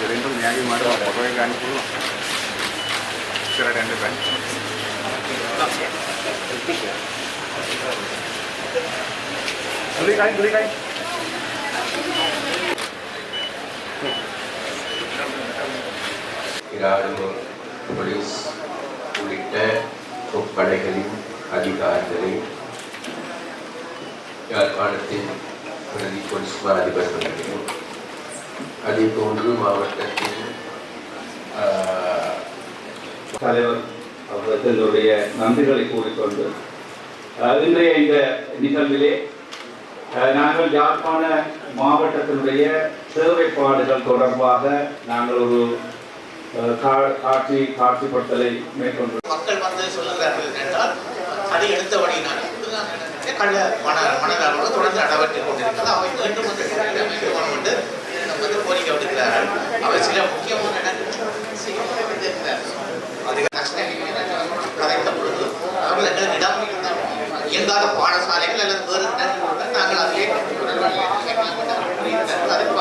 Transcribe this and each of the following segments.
ಇದರಿಂದ ನ್ಯಾಯ ಮಾಡುವ ಮಗುವಿಗೆ ಕಾಣಿಸು ಎರಡು ಬ್ಯಾಂಕ್ ಹುಲಿಕಾಯಿ ಹುಲಿಕಾಯಿ இராணுவம் போலீஸ் உள்ளிட்ட முப்படைகளின் அதிகாரிகளை யாழ்ப்பாணத்தின் பிரதி போலீஸ் அதிபர்களையும் அதே போன்று மாவட்டத்தின் ஆஹ், தலைவர் அவர்களுடைய நன்றிகளை கூறிக்கொண்டு இன்றைய இந்த நிகழ்விலே நாங்கள் யாழ்ப்பாண மாவட்டத்தினுடைய சேவைப்பாடுகள் தொடர்பாக நாங்கள் ஒரு அஹ், கா- காட்சி காட்சிப்படுத்தலை மேற்கொண்டு மக்கள் வந்து சொல்லுகிறார்கள் என்றால் அதை எடுத்தபடியினால் கள்ள மன மனநலோடு தொடர்ந்து நடவடிக்கை கொண்டிருக்கிறது அவை மீண்டும் வந்து அமைக்கணும் என்று வந்து கோரிக்கை விடுக்கிறார்கள் அவர் சில முக்கியமான இடங்கள் செய்யப்பட்டிருக்கிறார்கள். பொழுது அவர்கள் எங்களிடம் இயங்காத பாடசாலைகள் அல்லது வேறு நாங்கள் அதிலே அதற்கு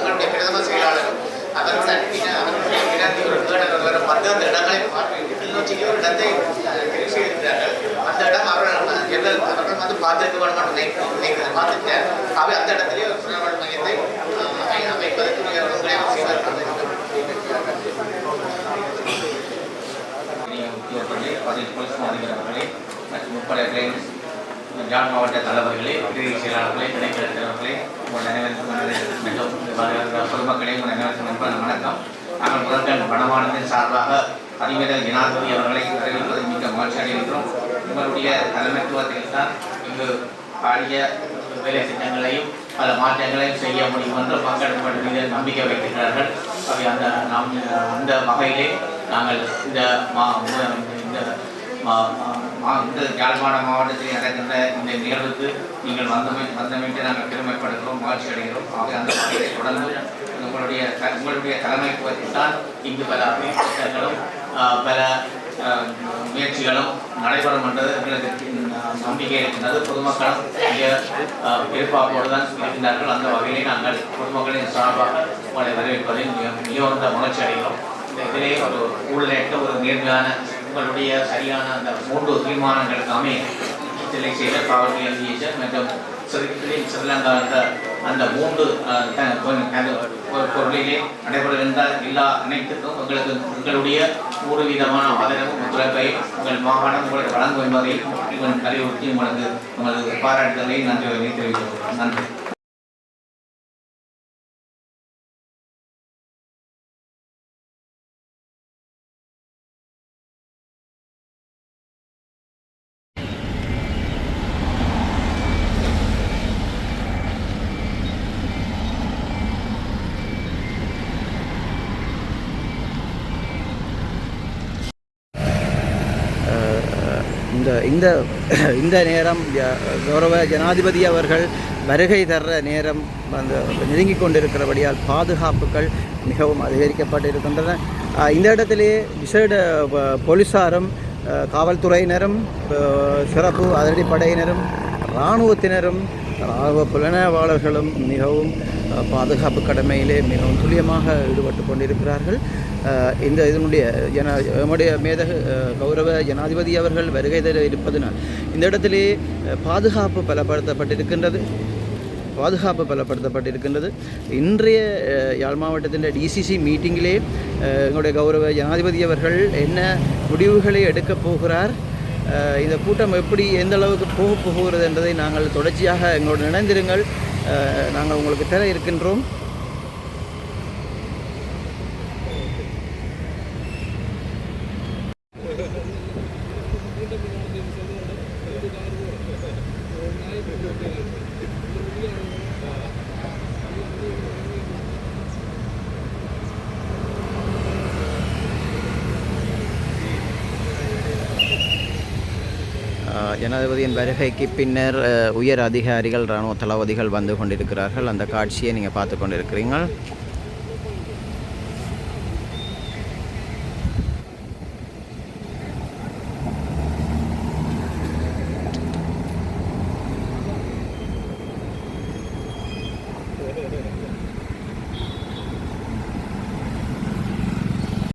எங்களுடைய பிரதம செயலாளரும் அவர்கள் அனுப்பின ஒரு அந்த இடங்களை பார்வையிட்டு ஒரு இடத்தை செய்திருக்கிறார்கள். அந்த இடம் அவர்கள் அவர்கள் வந்து பார்த்திருக்க வேண்டும் அவை அந்த இடத்திலே மற்றும் ஜான் மாவட்ட தலைவர்களே பிரிவு செயலாளர்களே இடைத்தலைவர்களே உங்கள் அனைவருக்கும் மிகவும் பொதுமக்களே உங்கள் வணக்கம். நாங்கள் முதல்கள் வனமானத்தின் சார்பாக அறிவியல் ஜனாதிபதி அவர்களை வரவேற்பதில் மிக்க மகிழ்ச்சி அடைகின்றோம். உங்களுடைய தலைமைத்துவத்தில் தான் இங்கு பாடிய வேலை திட்டங்களையும் பல மாற்றங்களையும் செய்ய முடியும் என்று மக்கள் மீது நம்பிக்கை வைக்கின்றார்கள். அவை அந்த நாம் அந்த வகையிலே நாங்கள் இந்த மா இந்த மா- இந்த யாழ்ப்பாண மாவட்டத்தில் நடக்கின்ற இந்த நிகழ்வுக்கு நீங்கள் வந்தமை வந்தமைக்கு நாங்கள் பெருமைப்படுகிறோம் மகிழ்ச்சி அடைகிறோம். ஆகவே அந்த வகையை தொடர்ந்து உங்களுடைய உங்களுடைய தலைமைத்துவத்தில் இங்கு பல திட்டங்களும் பல முயற்சிகளும் நடைபெறும் என்றது எங்களுக்கு நம்பிக்கை இருக்கின்றது. பொதுமக்களும் மிக எதிர்பார்ப்போடு தான் இருக்கின்றார்கள். அந்த வகையிலே நாங்கள் பொதுமக்களின் சார்பாக உங்களை வரவேற்பதில் மிக மிகுந்த மகிழ்ச்சி அடைகிறோம். இந்த இதிலே ஒரு ஊழலேற்ற ஒரு நேர்மையான உங்களுடைய சரியான அந்த மூன்று தீர்மானங்களுக்காமே சிலை செய்த காவல்துறை அதிகாரி மற்றும் சிறிய என்ற அந்த மூன்று பொருளிலே நடைபெறுகின்ற எல்லா அனைத்துக்கும் உங்களுக்கு உங்களுடைய ஒரு விதமான ஆதரவும் ஒத்துழைப்பை உங்கள் மாகாணம் உங்களுக்கு வழங்கும் என்பதை உங்கள் அறிவுறுத்தி உங்களுக்கு உங்களுக்கு பாராட்டுதலை நன்றி தெரிவித்துள்ளோம் நன்றி. இந்த இந்த இந்த நேரம் கௌரவ ஜனாதிபதி அவர்கள் வருகை தர்ற நேரம் வந்து நெருங்கி கொண்டிருக்கிறபடியால் பாதுகாப்புகள் மிகவும் அதிகரிக்கப்பட்டிருக்கின்றன. இந்த இடத்திலே விசேட போலீஸாரும் காவல்துறையினரும் சிறப்பு அதிரடிப்படையினரும் இராணுவத்தினரும் இராணுவ புலனாய்வாளர்களும் மிகவும் பாதுகாப்பு கடமையிலே மிகவும் துல்லியமாக ஈடுபட்டு கொண்டிருக்கிறார்கள். இந்த இதனுடைய ஜன நம்முடைய மேதகு கௌரவ ஜனாதிபதி அவர்கள் வருகை தர இருப்பதனால் இந்த இடத்திலே பாதுகாப்பு பலப்படுத்தப்பட்டிருக்கின்றது. பாதுகாப்பு பலப்படுத்தப்பட்டிருக்கின்றது. இன்றைய யாழ் மாவட்டத்தின் டிசிசி மீட்டிங்கிலே எங்களுடைய கௌரவ ஜனாதிபதி அவர்கள் என்ன முடிவுகளை எடுக்கப் போகிறார்? இந்த கூட்டம் எப்படி எந்த அளவுக்கு போக போகிறது என்பதை நாங்கள் தொடர்ச்சியாக எங்களோடு இணைந்திருங்கள். நாங்கள் உங்களுக்கு தர இருக்கின்றோம். ஜனாதிபதியின் வருகைக்கு பின்னர் உயர் அதிகாரிகள் இராணுவ தளபதிகள் வந்து கொண்டிருக்கிறார்கள். அந்த காட்சியை நீங்கள் பார்த்து கொண்டிருக்கிறீர்கள்.